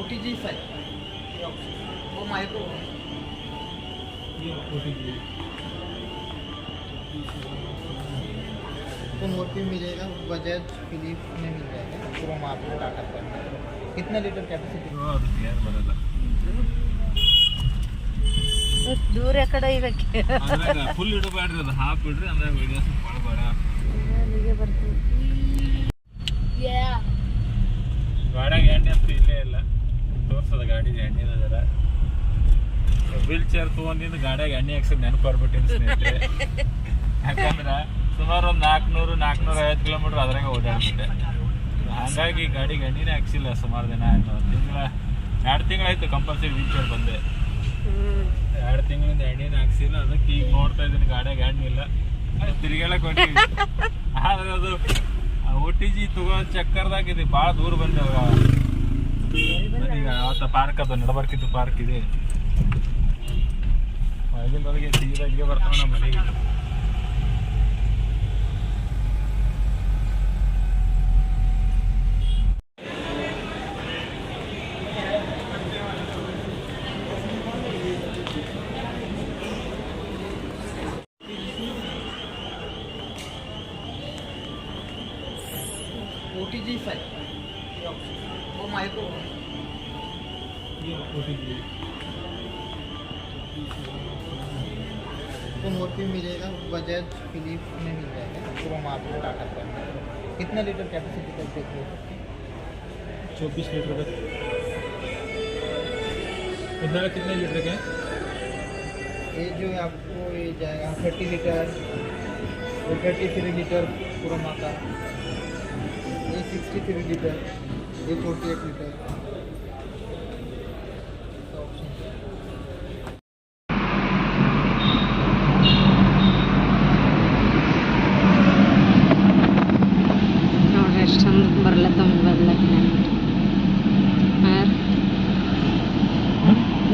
ओ T जी five वो micro तो मोट भी मिलेगा बजाज फिलिप में मिल जाएगा क्रोम आपको टाटा पर कितना लीटर कैपेसिटी ಯಾರು ಬರಲ್ಲ ದೂರ ಕಡೆ ಇದಕ್ಕೆ ಅದ್ರಾಗ ಫುಲ್ ಇಡಬೇಡ್ರಿ ಅದು ಹಾಫ್ ಇಡ್ರಿ ಅಂದ್ರೆ ವಿಡಿಯೋಸ್ ಮಾಡಬೇಡ ಅಲ್ಲಿಗೆ ಬರ್ತೀವಿ ಗಾಡಿಯಾಗ ಎಣ್ಣೆ ಅಂತೂ ಇಲ್ಲೇ ಇಲ್ಲ ತೋರ್ಸದ ಗಾಡಿ ಎಣ್ಣೆ ಅದರ. ವೀಲ್ ಚೇರ್ ತೊಗೊಂಡಿಂದ ಗಾಡಿಯಾಗ ಎಣ್ಣೆ ಹಾಕ್ಸೋದು ನೆನಪು ಬರ್ಬಿಟ್ಟಿನ ಸ್ನೇಹಿತರೆ. ಯಾಕಂದ್ರೆ ಸುಮಾರು ಒಂದು ನಾಲ್ಕುನೂರು ನಾಲ್ಕುನೂರ ಐವತ್ತು ಕಿಲೋಮೀಟ್ರ್ ಅದ್ರಾಗ ಓಡಾಡ್ಬಿಟ್ಟೆ. ಹಾಗಾಗಿ ಗಾಡಿಗೆ ಎಣ್ಣೆನೇ ಹಾಕ್ಸಿಲ್ಲ ಸುಮಾರು ದಿನ ಆಯ್ತು. ತಿಂಗಳ, ಎರಡು ತಿಂಗಳಾಯ್ತು ಕಂಪಲ್ಸರಿ ವೀಲ್ ಚೇರ್ ಬಂದೆ. ಎರಡು ತಿಂಗಳಿಂದ ಎಣ್ಣೆನ ಹಾಕ್ಸಿಲ್ಲ. ಅದಕ್ಕೆ ಈಗ ನೋಡ್ತಾ ಇದ್ದೀನಿ ಗಾಡಿಯಾಗ ಎಣ್ಣೆ ಇಲ್ಲ. ತಿರ್ಗಾಳಕ್ಕೆ ಹೊಂಟೀವಿ. ಆದ್ರೆ ಅದು ಒ ಟಿ ಜಿ ತಗೋ ಚಕ್ಕರ್ದಾಗಿದೆ ಭಾಳ ದೂರ ಬಂದೇವ ಈಗ ಯಾವತ್ತ ಪಾರ್ಕ್ ಅದ ನಡಬರ್ಕಿದ್ದು ಪಾರ್ಕ್ ಇದೆ ಒಳಗಿಂದೊಳಗೆ ಸೀದಾ ಇಲ್ಲಿಗೆ ಬರ್ತಾವ ನಮ್ಮ ಮನೆಗೆ OTG 5 वो तो भी मिलेगा बजाज फिलिप में मिल जाएगा क्रोम आपको टाटा पर कितना लीटर कैपेसिटी तक देख हो? सकते चौबीस लीटर का कितना कितने लीटर का ये जो है आपको ये जाएगा thirty litre thirty three litre Croma का ये सिक्सटी थ्री लीटर। ये forty eight litre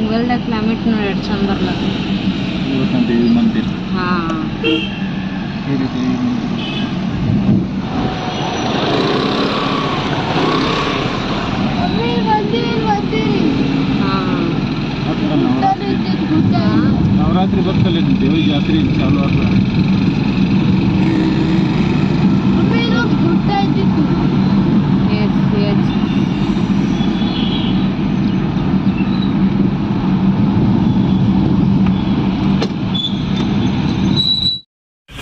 world climate Noida चंद्रला देवी मंदिर हाँ देवी ನವರಾತ್ರಿ ಬರ್ತಲ್ಲ ದೇವಿ ಜಾತ್ರೆ ಚಾಲು ಆಗ ಎಸ್ ಎಸ್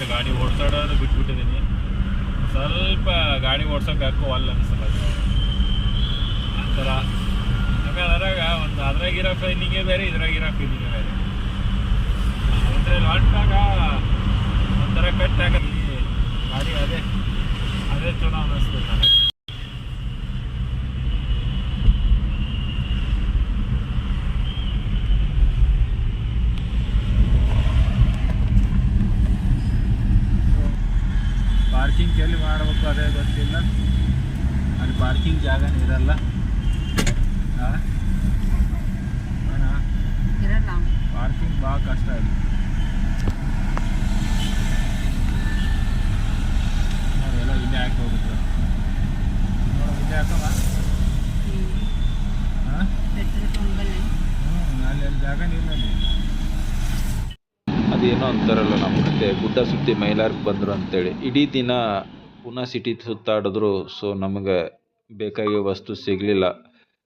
ಗಾಡಿ ಓಡ್ಸಾಡೋದು ಬಿಟ್ಬಿಟ್ಟಿದ್ದೀನಿ. ಸ್ವಲ್ಪ ಗಾಡಿ ಓಡ್ಸೋಕೆ ಹಾಕೋ ಅಲ್ಲ ಅನ್ಸಲ್ಲ ಆ ಥರ. ಆಮೇಲೆ ಅದ್ರಾಗ ಒಂದು ಅದ್ರಾಗಿರೋ ಫೀಲಿಂಗೇ ಬೇರೆ ಇದ್ರಾಗಿರೋ ಫೀಲಿಂಗೇ ಬೇರೆ ಅದ್ರಲ್ಲಿ ಹೊಂಟಾಗ ಒಂಥರ ಕಟ್ ಆಗತ್ತೆ ಗಾಡಿ ಅದೇ ಅದೇ ಚಲೋ ಅನ್ನಿಸ್ತದೆ ನನಗೆ ಪಾರ್ಕಿಂಗ್ ಎಲ್ಲಿ ಮಾಡಬೇಕು ಅದೇ ಗೊತ್ತಿಲ್ಲ. ಅಲ್ಲಿ ಪಾರ್ಕಿಂಗ್ ಜಾಗನೇ ಇರಲ್ಲ. ಆ? ಅಣ್ಣ ಇರಲ್ಲ. ಪಾರ್ಕಿಂಗ್ ಭಾಳ ಕಷ್ಟ ಇದೆ ನೋಡಿ ಎಲ್ಲ ಇಲ್ಲೇ ಹಾಕಿ ಹೋಗುತ್ತೆ ನೋಡೋ ಇಲ್ಲೇ ಹಾಕಮ್ಮ. ಹ್ಞೂ ಅಲ್ಲಿ ಅಲ್ಲಿ ಜಾಗ ನಿಲ್ಲಲ್ಲಿ. ಅದೇನೋ ಅಂತಾರಲ್ಲ ನಮ್ಮ ಕತೆ ಗುಡ್ಡ ಸುತ್ತಿ ಮೈಲಾರ್ಗೆ ಬಂದರು ಅಂತೇಳಿ. ಇಡೀ ದಿನ ಪುನಃ ಸಿಟಿ ಸುತ್ತಾಡಿದ್ರು ಸೊ ನಮಗೆ ಬೇಕಾಗಿರೋ ವಸ್ತು ಸಿಗಲಿಲ್ಲ.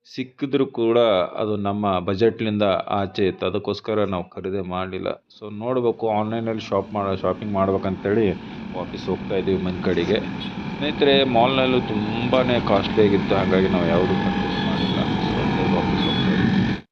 ಸಿಕ್ಕಿದ್ರೂ ಕೂಡ ಅದು ನಮ್ಮ ಬಜೆಟ್ಲಿಂದ ಆಚೆ ಇತ್ತು. ಅದಕ್ಕೋಸ್ಕರ ನಾವು ಖರೀದಿ ಮಾಡಲಿಲ್ಲ. ಸೊ ನೋಡಬೇಕು, ಆನ್ಲೈನಲ್ಲಿ ಶಾಪ್ ಮಾಡೋ ಶಾಪಿಂಗ್ ಮಾಡ್ಬೇಕಂತೇಳಿ ವಾಪಸ್ ಹೋಗ್ತಾ ಇದ್ದೀವಿ ಮನೆ ಕಡೆಗೆ. ಸ್ನೇಹಿತರೆ ಮಾಲ್ನಲ್ಲೂ ತುಂಬಾ ಕಾಸ್ಟ್ಲಿ ಆಗಿತ್ತು. ಹಾಗಾಗಿ ನಾವು ಯಾವುದೂ ಪರ್ಚೇಸ್